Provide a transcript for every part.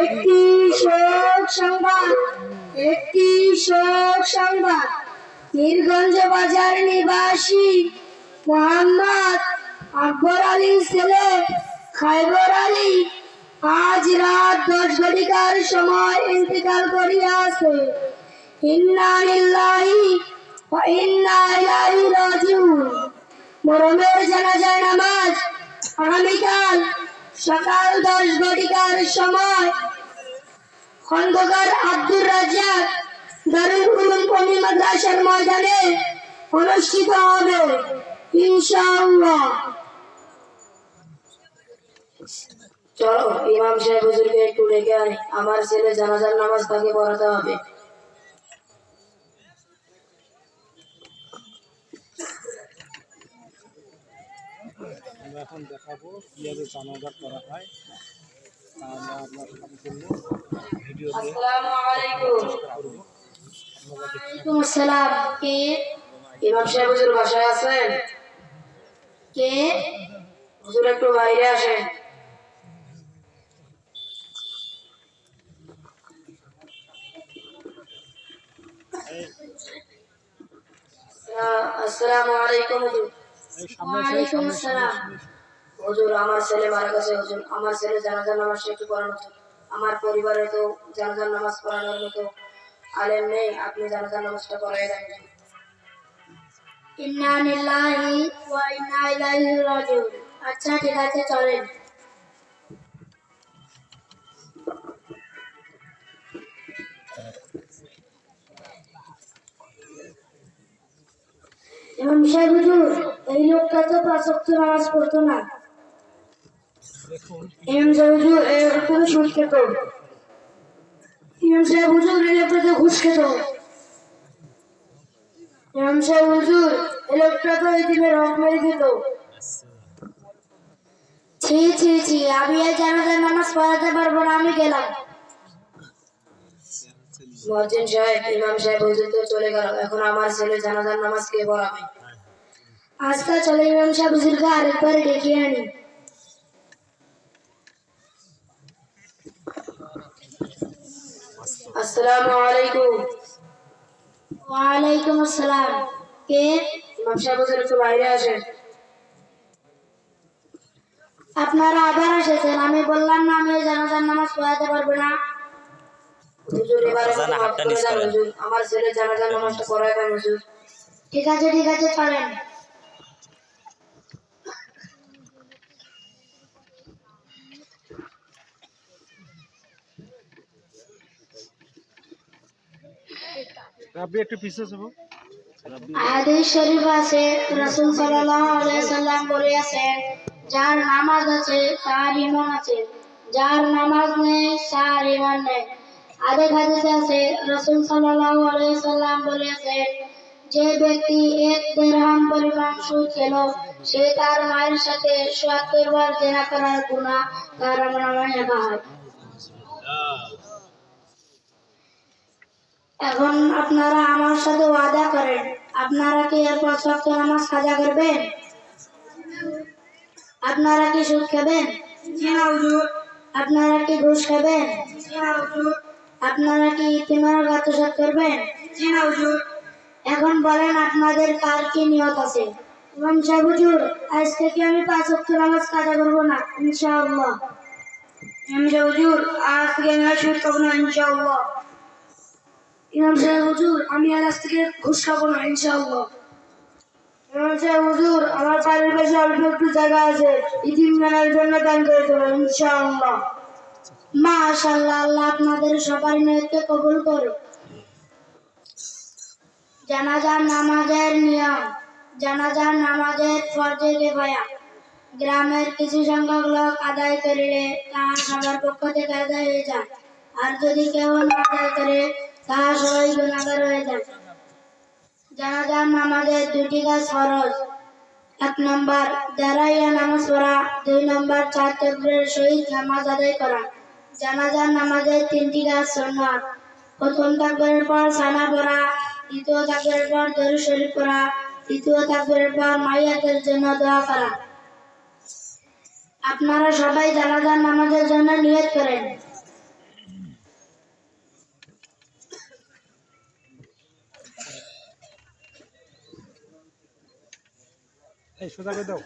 একটি শোক সংবাদ, একটি শোক সংবাদ। মিরগঞ্জ বাজার নিবাসী মোহাম্মদ আকবর আলীর ছেলে খাইবর আলী আজ রাত দশ ঘটিকার সময় ইন্তেকাল করিয়াছে। ইন্না লিল্লাহি ওয়া ইন্না ইলাইহি রাজিউন। মরমের জানাজার নামাজ আগামীকাল সকাল দশ ঘটিকার সময় খন্দকার আব্দুর রাজ্জাক দারুল উলুম কমি মাদ্রাসার ময়দানে অনুষ্ঠিত হবে, ইনশাআল্লাহ। চলো, ইমাম সাহেব হুজুরকে একটু ডেকে আনি। আমার ছেলে জানাজার নামাজ তাকে পড়াতে হবে। আমরা এখন দেখাবো কীভাবে জানাজার করা হয়। আমরা আপনার সম্পূর্ণ ভিডিও করব। ওয়ালাইকুম কে? ইমাম সাহেব হুজুর বাসায় আছেন? কে? হুজুর একটু বাইরে আসেন। আসসালামু আলাইকুম হুজুর। এই সামনে এসে ওয়ালাইকুম সামনে আসসালাম হুজুর আমার ছেলে মারা গেছে হুজুর। আমার ছেলে জানাজার নামাজটা একটু পড়ানো আমার পরিবারে তো জানাজার নামাজ পড়ানোর মতো আলেম নেই আপনি জানাজার নামাজটা পড়াই দেন ইন্না লিল্লাহি ওয়া ইন্না ইলাইহি রাজিউন। আচ্ছা ঠিক আছে চলেন। ইমাম সাহেব হুজুর? এই লোকটা তো পাঁচ ওয়াক্ত নামাজ পড়তো না। ইমাম সাহেব হুজুর সুদ খেত। ইমাম সাহেব হুজুর এই লোকটা তো ঘুষ খেত। ইমাম সাহেব হুজুর এই লোকটা তো এই দিনে মেরে দিত। ছি ছি ছি আমি আর জানাজার নামাজ পড়াতে পারব না আমি গেলাম। মহাজিন সাহেব ইমাম সাহেব হুজুর তো চলে গেল। এখন আমার ছেলে জানাজার নামাজ কে পড়াবে? আজকে চলে ইমাম সাহেব হুজুরকে আরেকবার ডেকে আনি। আসসালামু আলাইকুম। ওয়ালাইকুম আসসালাম। কে? ইমাম সাহেব একটু বাইরে আসেন। আপনারা আবার এসেছেন আমি বললাম না আমি জানাজার নামাজ পড়াতে পারব না। আমার ছেলে জানাজার নামাজটা হুজুর। ঠিক আছে ঠিক আছে চলেন রাব্বি, একটু শরীফ আছে, রাসূল সাল্লাল্লাহু আলাইহি সাল্লাম যার নামাজ আছে, তার ঈমান আছে, যার নামাজ নেই, তার ঈমান নেই। হাদিসে আছে, রাসূল সাল্লাল্লাহু আলাইহি সাল্লাম যে ব্যক্তি এক দিরহাম পরিমাণ সুদ খেল, সে তার মায়ের সাথে সত্তর বার জেনা করার গুনাহ, তার লেখা হয়। এখন আপনারা আমার সাথে ওয়াদা করেন। আপনারা কি এর পাঁচ ওয়াক্ত নামাজ কাজা করবেন? আপনারা কি সুদ খাবেন? আপনারা কি ঘুষ খাবেন? আপনারা কি ইতিমার গাতসাত করবেন? এখন বলেন আপনাদের কার কি নিয়ত আছে। ইমাম সাহেব হুজুর আজ থেকে আমি পাঁচ ওয়াক্ত নামাজ কাজা করব না ইনশাআল্লাহ। ইমাম সাহেব হুজুর আজ থেকে আমি সুদ খাব না ইনশাআল্লাহ। ইমাম সাহেব, হুজুর, আমি আর আজ থেকে ঘুষ খাব না, ইনশাআল্লাহ। ইমাম সাহেব, হুজুর, আমার বাড়ির পাশে অল্প একটু জায়গা আছে ইতিম মেলার জন্য দান করে দেবো, ইনশাআল্লাহ। মাশাআল্লাহ, আল্লাহ আপনাদের সবার নিয়তকে কবুল করো জানাজার নামাজের নিয়ম, জানাজার নামাজের ফরজে কেফায়া। গ্রামের কিছু সংখ্যক লোক আদায় করিলে তাহা সবার পক্ষ থেকে আদায় হয়ে যায়। আর যদি কেউ না আদায় করে তাহা সবাই গুণাগার হয়ে যায় জানাজার নামাজের দুটি কাজ ফরজ এক নম্বর দাঁড়াইয়া নামাজ পড়া দুই নম্বর চার তকবীরের সহিত নামাজ আদায় করা জানাজার নামাজের তিনটি কাজ সুন্নাত প্রথম তাকবীরের পর সানা পড়া দ্বিতীয় তাকবীরের পর দরুদ শরীফ পড়া তৃতীয় তাকবীরের পর মাইয়াতের জন্য দোয়া করা আপনারা সবাই জানাজার নামাজের জন্য নিয়ত করেন। এই সোজা করে দাও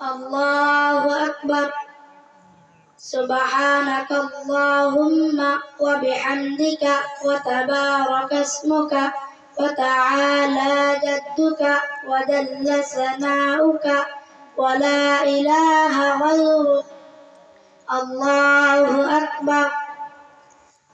الله أكبر سبحانك اللهم وبحمدك وتبارك اسمك وتعالى جدك وجل ثناؤك ولا إله غيرك الله أكبر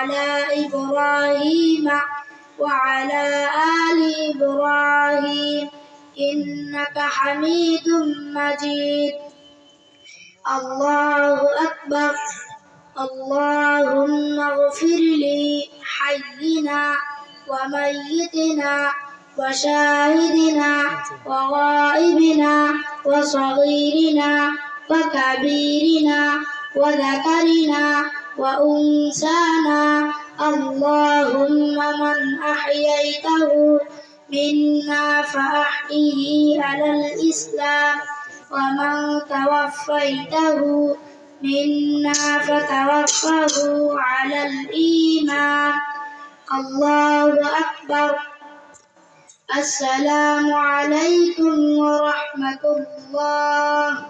على إبراهيم وعلى آل إبراهيم إنك حميد مجيد. الله أكبر. اللهم اغفر لي حينا وميتنا وشاهدنا وغائبنا وصغيرنا وكبيرنا وذكرنا وأنسانا. اللهم من أحييته منا فأحيه على الإسلام. ومن توفيته منا فتوفه على الإيمان. الله أكبر. السلام عليكم ورحمة الله.